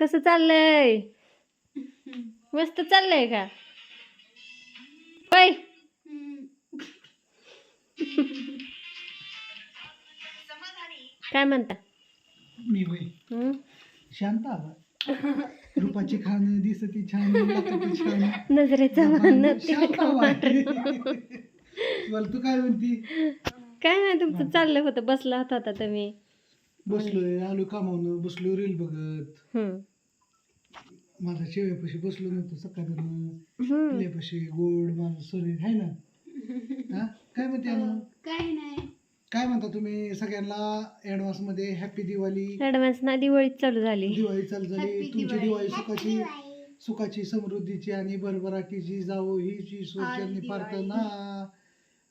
कसं चाललंय? मस्त चाललंय का? होय. काय म्हणता? मी होय. हं? शांत रूपाची खाण दिसती छान लाकडी छान. नजरेचा मान शांत वाटते. बोल तू काय म्हणती? काय नाही तुमचं चाललं होतं बसला होता आता तुम्ही. बसलोय आलो कामावून बसलो रील बघत. हं. माझ्या शेळ्यापाशी बसलो नव्हतं सकाळी हं. पिल्यापाशी गोड माझं शरीर आहे ना? हा? काय म्हणते अनु? काय नाही. काय म्हणता तुम्ही सगळ्यांना ऍडव्हान्समध्ये हॅपी दिवाळी? ऍडव्हान्स ना दिवाळीच चालू झाली. दिवाळी चालू झाली. Happy तुमची दिवाळी. दिवाळी सुखाची सुखाची समृद्धीची आणि भरभराटीची जावो हीची सोचनी दिवाळी. प्रार्थना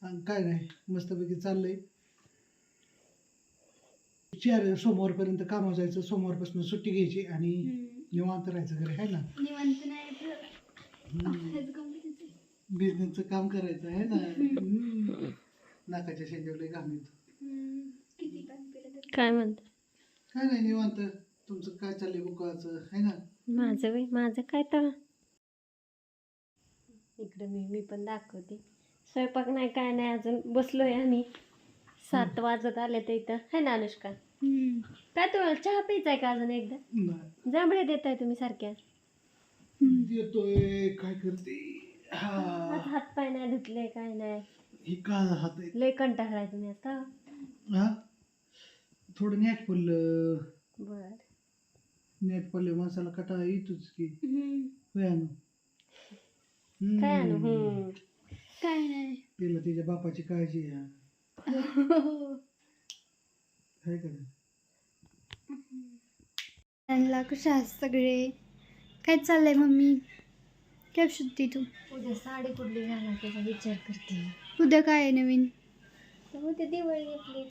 आणि काय नाही मस्तपैकी चाललंय. चार सोमवारपर्यंत कामावर जायचं सोमवारपासून सुट्टी घ्यायची आणि निवांत राहायचं घरी आहे ना? निवंत नाही. बिझनेसचं काम करायचं आहे ना? हम्म. नाकाच्या शेंगावले घाम येतो. हम्म, किती पण पिलं तरी. काय म्हणता? काय नाही निवांत. तुमचं काय चाललंय बुकाचं आहे ना? माझं वय माझं काय तर? इकडं मी मी पण दाखवते. स्वयंपाक नाही काय नाही अजून बसलोय आम्ही. सात वाजत आले तर इथं है ना अनुष्का. काय तुम्हाला चहा प्यायचा आहे का अजून एकदा? नाही. जांभळे देताय तुम्ही सारख्या. येतोय काय करते? आज हा. हात पाय नाही धुतले काय नाही. ही का हात आहे लय कंटाळलाय तुम्ही आता. हा? थोडं नेट पडलं. बर. नेट पडले माणसाला कटा येतोच की. होय आणू? काय आणू? हम्म. काय नाही. तिला तिच्या बापाची काळजी आहे. करा त्यांना कशा आहात सगळे. काय चाललंय मम्मी? काय सुट्टी तू? उद्या साडी कुठली घाला त्याचा विचार करते. उद्या काय आहे नवीन? उद्या दिवाळी आपली.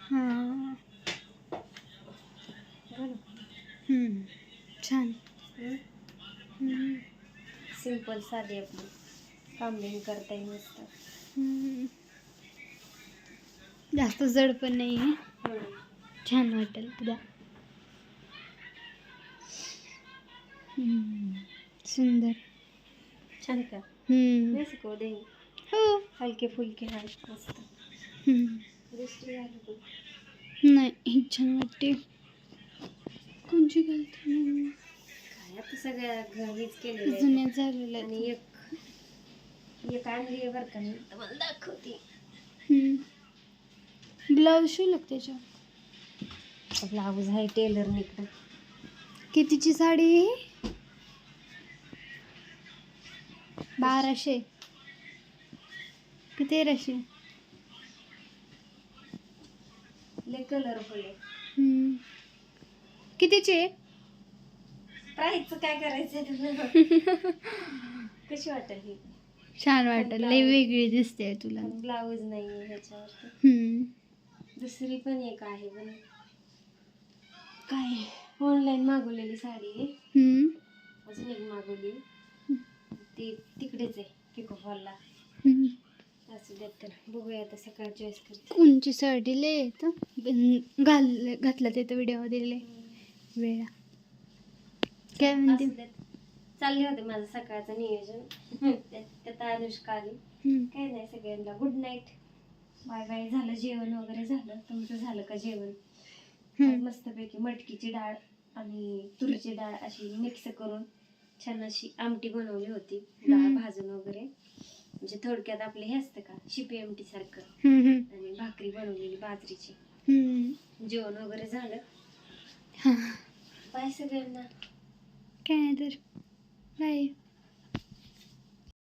हां. घालू. हम्म. छान. हम्म? सिंपल साधी आपली. कांबिंग करता येईल मस्त. हम्म. जास्त जड पण नाही आहे. छान वाटेल हम्म. सुंदर. छान का? हम्म. मेक्सिको दे हो. हलके फुलके आहेत मस्त? नाही छान वाटते. कोणची मम्मी? काय आता सगळ्या घरीच केलेलं आहे. जुन्या झालेल्या आणि एक एक आणली बरं का मी. तुम्हाला दाखवते. ब्लाऊज शिवलं का त्याच्यावर. ब्लाऊज आहे टेलर निकडं कितीची साडी आहे ही? बाराशे. की तेराशे ले कलरफुल आहे. हम्म. कितीची आहे? प्राईजचं काय करायचं तुला? कशी वाटेल? ही छान वाटेल. लय वेगळी दिसते तुला. ब्लाऊज नाही आहे ह्याच्यावरती. हम्म. दुसरी पण एक आहे पण काय? ऑनलाईन मागवलेली साडी आहे. हम्म. अजून एक मागवली ती तिकडेच आहे पिको फॉलला हम्म. असू देत तर बघूया आता सकाळ चॉईस करते. कोणची साडी लय येतं घाल घातलं ते तर व्हिडिओमध्ये लय. वेळा. काय म्हणते? असू. चालले होते माझं सकाळचं नियोजन. त्यात त्यात अनुष्का आली हम्म. काय नाही सगळ्यांना गुड नाईट बाय बाय झालं जेवण वगैरे झालं तुमचं झालं का जेवण. मस्तपैकी मटकीची डाळ आणि तुरीची डाळ अशी मिक्स करून छान अशी आमटी बनवली होती डाळ. भाजून वगैरे म्हणजे थोडक्यात आपले हे असतं का शिपी आमटी सारखं. आणि भाकरी बनवलेली बाजरीची. जेवण वगैरे झालं. बाय सगळ्यांना काय नाही तर बाय